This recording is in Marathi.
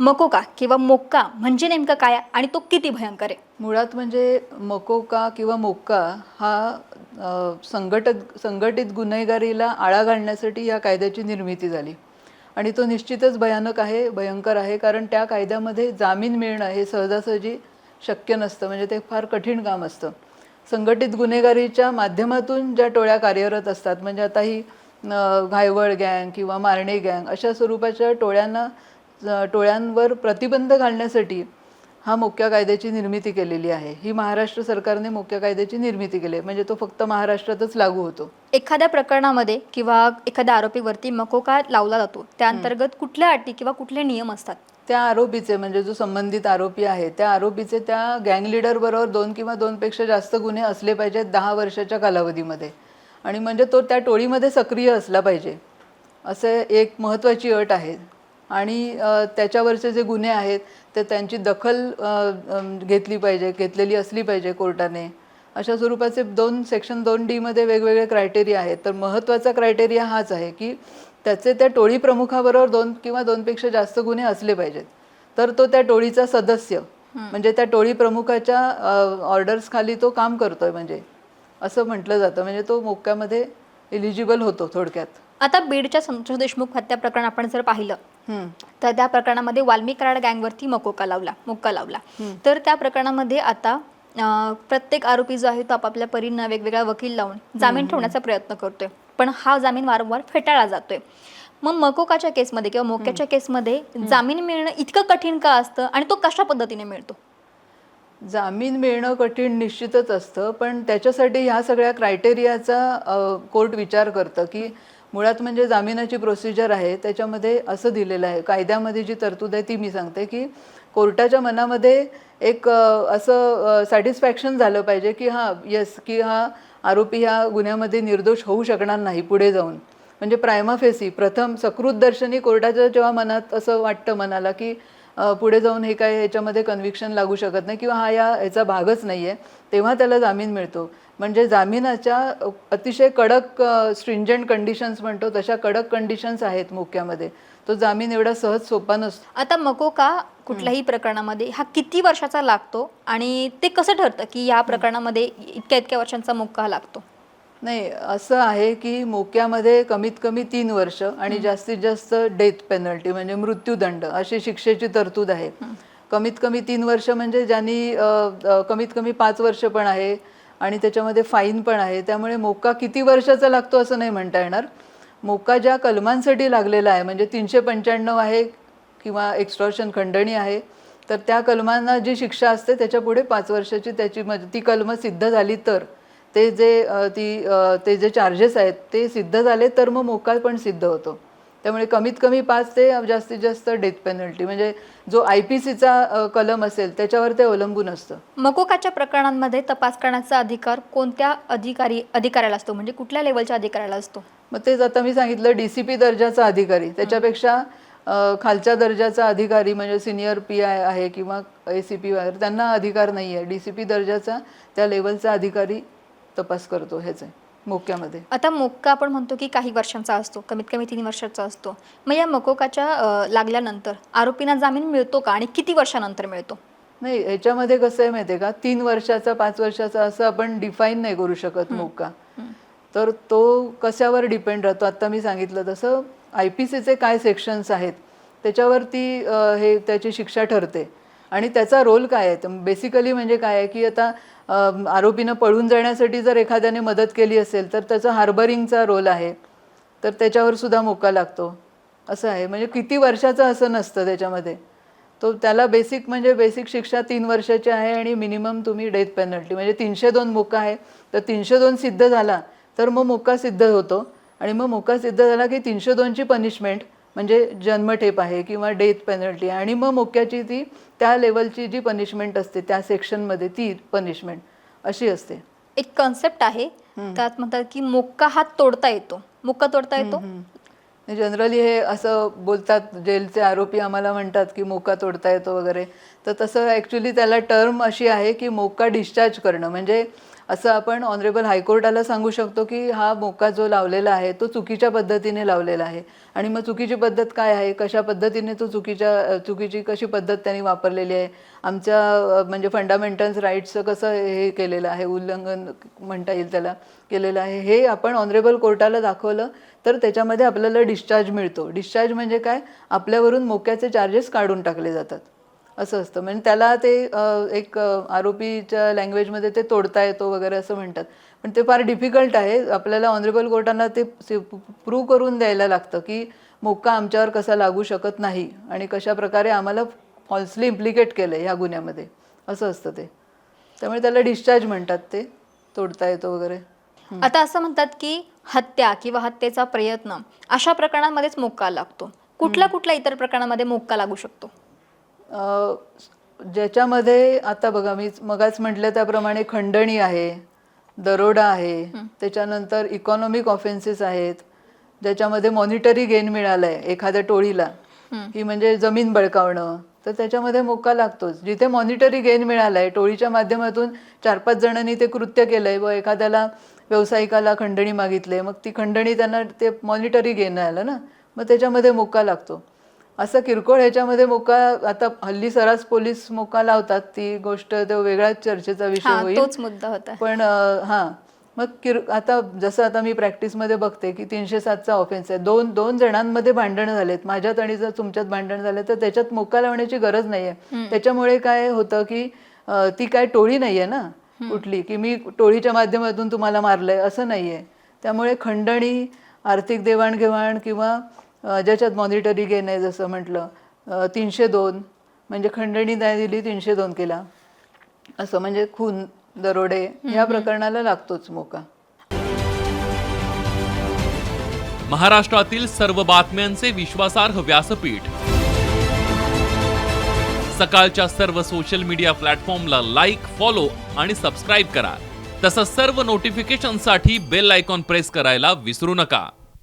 मकोका किंवा मोक्का म्हणजे नेमकं काय आणि तो किती भयंकर आहे? मुळात म्हणजे मकोका किंवा मोक्का हा अ, संघटित संघटित गुन्हेगारीला आळा घालण्यासाठी या कायद्याची निर्मिती झाली. आणि तो निश्चितच भयानक आहे भयंकर आहे कारण त्या कायद्यामध्ये जामीन मिळणं हे सहजासहजी शक्य नसतं म्हणजे ते फार कठीण काम असतं. संघटित गुन्हेगारीच्या माध्यमातून ज्या टोळ्या कार्यरत असतात म्हणजे आता ही घायवळ गँग किंवा मारणे गँग अशा स्वरूपाच्या टोळ्यांना टोळ्यांवर प्रतिबंध घालण्यासाठी हा मोक्या कायद्याची निर्मिती केलेली आहे. ही महाराष्ट्र सरकारने मोक्या कायद्याची निर्मिती केली आहे. म्हणजे तो फक्त महाराष्ट्रातच लागू होतो. एखाद्या प्रकरणामध्ये किंवा एखाद्या आरोपीवरती मकोका लावला जातो. त्या अंतर्गत कुठल्या अटी किंवा कुठले नियम असतात? त्या आरोपीचे म्हणजे जो संबंधित आरोपी आहे त्या आरोपीचे त्या गँग लीडर बरोबर दोन किंवा दोनपेक्षा जास्त गुन्हे असले पाहिजेत दहा वर्षाच्या कालावधीमध्ये. आणि म्हणजे तो त्या टोळीमध्ये सक्रिय असला पाहिजे. असे एक महत्त्वाची अट आहे. आणि त्याच्यावरचे जे गुन्हे आहेत ते त्यांची दखल घेतली पाहिजे घेतलेली असली पाहिजे कोर्टाने. अशा स्वरूपाचे दोन सेक्शन दोन डीमध्ये वेगवेगळे क्रायटेरिया आहेत. तर महत्त्वाचा क्रायटेरिया हाच आहे की त्याचे त्या टोळी प्रमुखाबरोबर दोन किंवा दोनपेक्षा जास्त गुन्हे असले पाहिजेत. तर तो त्या टोळीचा सदस्य म्हणजे त्या टोळी प्रमुखाच्या ऑर्डर्स खाली तो काम करतोय म्हणजे. असं म्हटलं जातं. म्हणजे तो मोक्यामध्ये एलिजिबल होतो थोडक्यात. आता बीडच्या संतोष देशमुख हत्या प्रकरण आपण जर पाहिलं. तर त्या प्रकरणामध्ये वाल्मी कराड गँगवरती मकोका लावला मुक्का लावला. तर त्या प्रकरणामध्ये आता प्रत्येक आरोपी जो आहे तो आपापल्या परीनं वेगवेगळा वकील लावून जामीन ठेवण्याचा प्रयत्न करतोय. पण हा जामीन वारंवार फेटाळला जातोय. मग मकोकाच्या केसमध्ये किंवा मोक्याच्या केसमध्ये जामीन मिळणं इतकं कठीण का असतं आणि तो कशा पद्धतीने मिळतो? जामीन मिळणं कठीण निश्चितच असतं पण त्याच्यासाठी ह्या सगळ्या क्रायटेरियाचा कोर्ट विचार करतं की मुळात म्हणजे जामिनाची प्रोसिजर आहे त्याच्यामध्ये असं दिलेलं आहे. कायद्यामध्ये जी तरतूद आहे ती मी सांगते की कोर्टाच्या मनामध्ये एक असं सॅटिस्फॅक्शन झालं पाहिजे की हां यस की हा आरोपी ह्या गुन्ह्यामध्ये निर्दोष होऊ शकणार नाही पुढे जाऊन. म्हणजे प्रायमा फेसी प्रथम सकृत दर्शनी कोर्टाच्या जेव्हा मनात असं वाटतं मनाला की पुढे जाऊन हे काय ह्याच्यामध्ये कन्व्हिक्शन लागू शकत नाही किंवा हा या ह्याचा भागच नाही आहे तेव्हा त्याला जामीन मिळतो. म्हणजे जामिनाच्या अतिशय कडक स्ट्रिंजंट कंडिशन्स म्हणतो तशा कडक कंडिशन्स आहेत मुख्यामध्ये. तो जामीन एवढा सहज सोपा नसतो आता मकोका कुठल्याही प्रकरणामध्ये हा किती वर्षाचा लागतो आणि ते कसं ठरतं की या प्रकरणामध्ये इतक्या इतक्या वर्षांचा मोक्का हा लागतो? नाही असं आहे की मोक्यामध्ये कमीत कमी तीन वर्ष आणि जास्तीत जास्त डेथ पेनल्टी म्हणजे मृत्यूदंड अशी शिक्षेची तरतूद आहे. कमीत कमी तीन वर्ष म्हणजे ज्यांनी कमीत कमी पाच वर्ष पण आहे आणि त्याच्यामध्ये फाईन पण आहे त्यामुळे मोका किती वर्षाचा लागतो असं नाही म्हणता येणार. मोका ज्या कलमांसाठी लागलेला आहे म्हणजे तीनशे पंच्याण्णव आहे किंवा एक्स्ट्रॉशन खंडणी आहे तर त्या कलमांना जी शिक्षा असते त्याच्या पुढे पाच वर्षाची त्याची म्हणजे ती कलमं सिद्ध झाली तर ते जे ती ते जे चार्जेस आहेत ते सिद्ध झाले तर मग मोका पण सिद्ध होतो. त्यामुळे कमीत कमी पाच ते जास्तीत जास्त डेथ पेनल्टी म्हणजे जो आय पी सीचा कलम असेल त्याच्यावर ते अवलंबून असतं. मकोकाच्या प्रकरणांमध्ये तपास करण्याचा अधिकार कोणत्या अधिकारी अधिकाऱ्याला असतो? म्हणजे कुठल्या लेवलच्या अधिकाऱ्याला असतो? मग तेच आता मी सांगितलं डी सी पी दर्जाचा अधिकारी. त्याच्यापेक्षा खालच्या दर्जाचा अधिकारी म्हणजे सिनियर पी आय आहे किंवा ए सी पी वगैरे त्यांना अधिकार नाही आहे डी सी पी दर्जाचा त्या लेवलचा अधिकारी तपास करतो ह्याचे मोक्यामध्ये. आता मोक्का आपण म्हणतो की काही वर्षांचा असतो कमीत कमी तीन वर्षाचा असतो. मग या मकोकाच्या लागल्यानंतर आरोपींना जामीन मिळतो का आणि किती वर्षानंतर मिळतो? नाही ह्याच्यामध्ये कसं आहे माहिती आहे का? तीन वर्षाचा पाच वर्षाचा असं आपण डिफाईन नाही करू शकत मोका तर तो कशावर डिपेंड राहतो? आता मी सांगितलं तसं आय पी सीचे काय सेक्शन्स आहेत त्याच्यावरती हे त्याची शिक्षा ठरते. आणि त्याचा रोल काय आहे? बेसिकली म्हणजे काय आहे की आता आरोपीनं पळून जाण्यासाठी जर एखाद्याने मदत केली असेल तर त्याचा हार्बरिंगचा रोल आहे. तर त्याच्यावर सुद्धा मोका लागतो. असं आहे. म्हणजे किती वर्षाचं असं नसतं त्याच्यामध्ये. तो त्याला बेसिक म्हणजे बेसिक शिक्षा तीन वर्षाची आहे आणि मिनिमम तुम्ही डेथ पेनल्टी म्हणजे तीनशे दोन मोका आहे. तर तीनशे दोन सिद्ध झाला तर मग मोका सिद्ध होतो. आणि मग मोका सिद्ध झाला की तीनशे दोनची पनिशमेंट म्हणजे जन्मठेप आहे किंवा डेथ पेनल्टी आहे. आणि मग मोक्याची ती त्या लेवलची जी पनिशमेंट असते त्या सेक्शनमध्ये ती पनिशमेंट अशी असते. एक कन्सेप्ट आहे. त्यात म्हणतात की मोक्का हा तोडता येतो. मुक्का तोडता येतो? जनरली हे असं बोलतात जेलचे आरोपी आम्हाला म्हणतात की मोका तोडता येतो वगैरे. तर तसं ॲक्च्युली त्याला टर्म अशी आहे की मोका डिस्चार्ज करणं. म्हणजे असं आपण ऑनरेबल हायकोर्टाला सांगू शकतो की हा मोका जो लावलेला आहे तो चुकीच्या पद्धतीने लावलेला आहे. आणि मग चुकीची पद्धत काय आहे? कशा पद्धतीने तो चुकीच्या चुकीची कशी पद्धत त्यांनी वापरलेली आहे? आमच्या म्हणजे फंडामेंटल्स राईट्सचं कसं हे केलेलं आहे? उल्लंघन म्हणता येईल त्याला केलेलं आहे. हे आपण ऑनरेबल कोर्टाला दाखवलं तर त्याच्यामध्ये आपल्याला डिस्चार्ज मिळतो. डिस्चार्ज म्हणजे काय? आपल्यावरून मोक्याचे चार्जेस काढून टाकले जातात. असं असतं. म्हणजे त्याला ते एक आरोपीच्या लँग्वेजमध्ये ते तोडता येतो वगैरे असं म्हणतात. पण ते फार डिफिकल्ट आहे. आपल्याला ऑनरेबल कोर्टांना ते प्रूव्ह करून द्यायला लागतं की मोक्का आमच्यावर कसा लागू शकत नाही आणि कशा प्रकारे आम्हाला फॉल्सली इम्प्लिकेट केलं ह्या गुन्ह्यामध्ये. असं असतं ते. त्यामुळे त्याला डिस्चार्ज म्हणतात ते. तोडता येतो वगैरे. आता असं म्हणतात की हत्या किंवा हत्येचा प्रयत्न अशा प्रकरणांमध्येच मोक्का लागतो. कुठल्या कुठल्या इतर प्रकरणामध्ये मोक्का लागू शकतो? ज्याच्यामध्ये आता बघा मी मगाच म्हटलं त्याप्रमाणे खंडणी आहे दरोडा आहे त्याच्यानंतर इकॉनॉमिक ऑफेन्सेस आहेत ज्याच्यामध्ये मॉनिटरी गेन मिळालंय एखाद्या टोळीला. की म्हणजे जमीन बळकावणं. तर त्याच्यामध्ये मोका लागतोच. जिथे मॉनिटरी गेन मिळालाय टोळीच्या माध्यमातून चार पाच जणांनी ते कृत्य केलंय व एखाद्याला व्यावसायिकाला खंडणी मागितली मग ती खंडणी त्यांना ते मॉनिटरी गेन आलं ना? मग त्याच्यामध्ये मोका लागतो. असं किरकोळ ह्याच्यामध्ये मोका आता हल्ली सरास पोलीस मोका लावतात ती गोष्ट तो वेगळ्याच चर्चेचा विषय हा होईल. तोच मुद्दा होता. पण अं, हां मग किर आता जसं आता मी प्रॅक्टिसमध्ये बघते की तीनशे सातचा ऑफेन्स आहे. दोन दोन जणांमध्ये भांडणं झालेत. माझ्यात आणि जर तुमच्यात भांडण झाले तर त्याच्यात मोका लावण्याची गरज नाहीये. त्याच्यामुळे काय होतं की अं, ती काय टोळी नाहीये ना कुठली? की मी टोळीच्या माध्यमातून तुम्हाला मारलंय असं नाहीये. त्यामुळे खंडणी आर्थिक देवाणघेवाण किंवा ज्याच्यात मॉनिटरी गेन आहे जसं म्हटलं तीनशे दोन म्हणजे खंडणी नाही दिली तीनशे दोन केला. असं म्हणजे खून दरोडे ह्या प्रकरणाला लागतोच मोका. महाराष्ट्रातील सर्व बातम्यांचे विश्वासार्ह व्यासपीठ. सकाळच्या सर्व सोशल मीडिया प्लॅटफॉर्मला लाईक फॉलो आणि सबस्क्राईब करा. तसंच सर्व नोटिफिकेशनसाठी बेल आयकॉन प्रेस करायला विसरू नका.